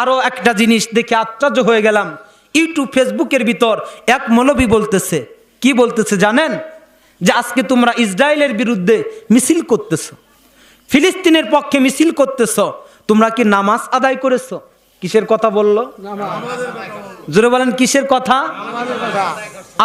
আরও একটা জিনিস দেখে আশ্চর্য হয়ে গেলাম। ইউটিউব ফেসবুকের ভিতর এক মৌলবী বলতেছে কি বলতেছে জানেন? যে আজকে তোমরা ইসরায়েলের বিরুদ্ধে মিছিল করতেছ ফিলিস্তিনের পক্ষে মিছিল করতেছ তোমরা কি নামাজ আদায় করেছ? কিসের কথা বলল? জোরে বলেন কিসের কথা।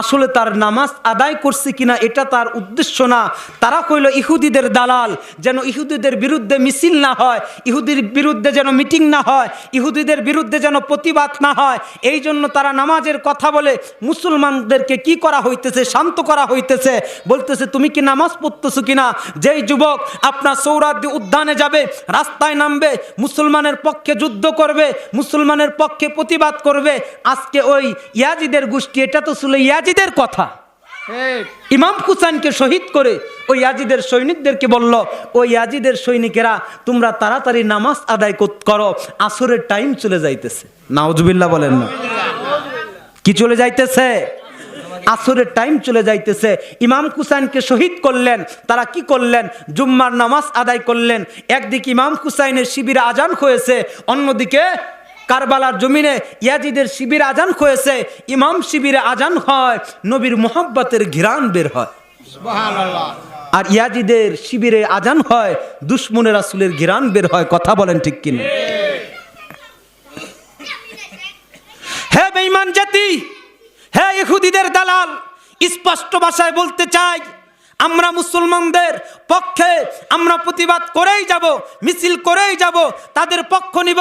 আসলে তার নামাজ আদায় করছে কিনা এটা তার উদ্দেশ্য না। তারা কইল, ইহুদিদের দালাল, যেন ইহুদিদের বিরুদ্ধে মিছিল না হয়, ইহুদির বিরুদ্ধে যেন মিটিং না হয়, ইহুদিদের বিরুদ্ধে যেন প্রতিবাদ না হয়। এই জন্য তারা নামাজের কথা বলে, মুসলমানদেরকে কি করা হইতেছে? শান্ত করা হইতেছে। বলতেছে, তুমি কি নামাজ পড়তেছো কিনা? যেই যুবক আপনার সৌরাদ্দি উদ্যানে যাবে, রাস্তায় নামবে, মুসলমানের পক্ষে যুদ্ধ করবে, মুসলমানের পক্ষে প্রতিবাদ করবে, আজকে ওই ইয়াজিদের গোষ্ঠী, এটা তো ছিল ইয়াজিদের কথা। ইমাম হুসাইনকে শহীদ করে ওই ইয়াজিদের সৈনিকদেরকে বলল ওই ইয়াজিদের সৈনিকেরা তোমরা তাড়াতাড়ি নামাজ আদায় কর- আসরের টাইম চলে যাইতেছে। নাউজুবিল্লাহ বলেন না। কি চলে যাইতেছে? আসরের টাইম চলে যাইতেছে। ইমাম হুসাইনকে শহীদ করলেন। তারা কি করলেন? জুম্মার নামাজ আদায় করলেন। একদিকে ইমাম হুসাইনের শিবিরে আজান হয়েছে অন্যদিকে কারবালার জমিনে ইয়াজিদের শিবির আজান হয়েছে ইমাম শিবিরে আজান হয় নবীর মোহাব্বতের ঘিরান বের হয়। আর ইয়াজিদের শিবিরে আজান হয় দুশ্মনের রাসুলের ঘিরান বের হয় কথা বলেন ঠিক কিনা? হে বেঈমান জাতি হে ইহুদিদের দালাল স্পষ্ট ভাষায় বলতে চাই আমরা মুসলমানদের পক্ষে আমরা প্রতিবাদ করেই যাব, মিছিল করেই যাব, তাদের পক্ষ নিব,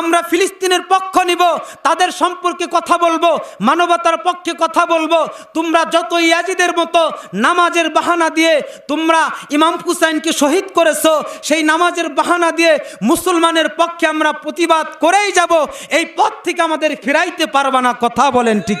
আমরা ফিলিস্তিনের পক্ষ নিব, তাদের সম্পর্কে কথা বলব, মানবতার পক্ষে কথা বলব। তোমরা যত ইয়াজিদের মতো নামাজের বাহানা দিয়ে তোমরা ইমাম হুসাইনকে শহীদ করেছ, সেই নামাজের বাহানা দিয়ে মুসলমানের পক্ষে আমরা প্রতিবাদ করেই যাব। এই পথ থেকে আমাদের ফিরাইতে পারবা না, কথা বলেন ঠিক